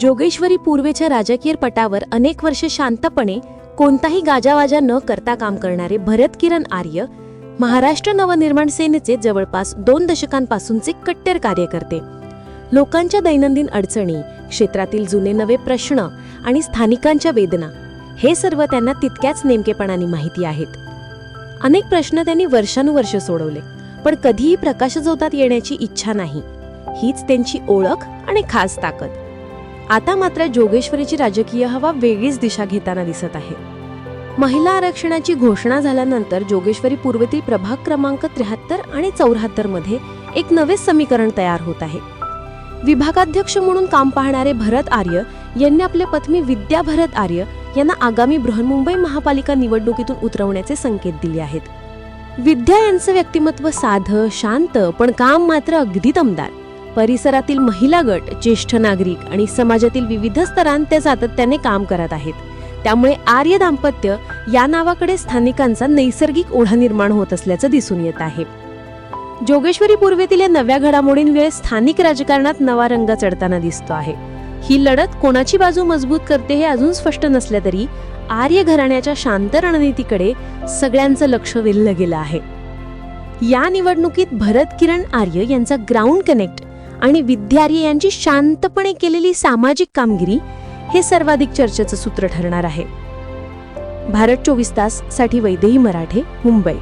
जोगेश्वरी पूर्वेच्या राजकीय पटावर अनेक वर्षे शांतपणे कोणताही गाजावाजा न करता काम करणारे भरत किरण आर्य महाराष्ट्र नवनिर्माण सेनेचे जवळपास दोन दशकांपासूनचे कट्टर कार्यकर्ते. लोकांच्या दैनंदिन अडचणी क्षेत्रातील जुने नवे प्रश्न आणि स्थानिकांच्या वेदना हे सर्व त्यांना तितक्याच नेमकेपणाने माहिती आहेत. अनेक प्रश्न त्यांनी वर्षानुवर्ष सोडवले पण कधीही प्रकाशझोतात येण्याची इच्छा नाही. हीच त्यांची ओळख आणि खास ताकद. आता मात्र जोगेश्वरीची राजकीय हवा वेगळीच दिशा घेताना दिसत आहे. महिला आरक्षणाची घोषणा झाल्यानंतर जोगेश्वरी पूर्वेतील प्रभाग क्रमांक त्र्याहत्तर आणि चौऱ्याहत्तरमध्ये एक नवे समीकरण तयार होत आहे. विभागाध्यक्ष म्हणून काम पाहणारे भरत आर्य यांनी आपल्या पत्नी विद्या भरत आर्य यांना आगामी बृहन्मुंबई महापालिका निवडणुकीतून उतरवण्याचे संकेत दिले आहेत. विद्या यांचं व्यक्तिमत्व साधं शांत पण काम मात्र अगदी दमदार. परिसरातील महिला गट ज्येष्ठ नागरिक आणि समाजातील विविध स्तरांत ते सातत्याने काम करत आहेत. त्यामुळे आर्य दाम्पत्य या नावाकडे स्थानिकांचा नैसर्गिक ओढा निर्माण होत असल्याचं दिसून येत आहे. जोगेश्वरी पूर्वेतील या नव्या घडामोडींवेळेस स्थानिक राजकारणात नवा रंग चढताना दिसतो आहे. ही लढत कोणाची बाजू मजबूत करते हे अजून स्पष्ट नसलं तरी आर्य घराण्याच्या शांत रणनीतीकडे सगळ्यांचं लक्ष वेधलं गेलं आहे. या निवडणुकीत भरत किरण आर्य यांचा ग्राउंड कनेक्ट आणि विद्यार्य यांची शांतपणे केलेली सामाजिक कामगिरी हे सर्वाधिक चर्चेचं सूत्र ठरणार आहे. भारत चोवीस ताससाठी वैदेही मराठे मुंबई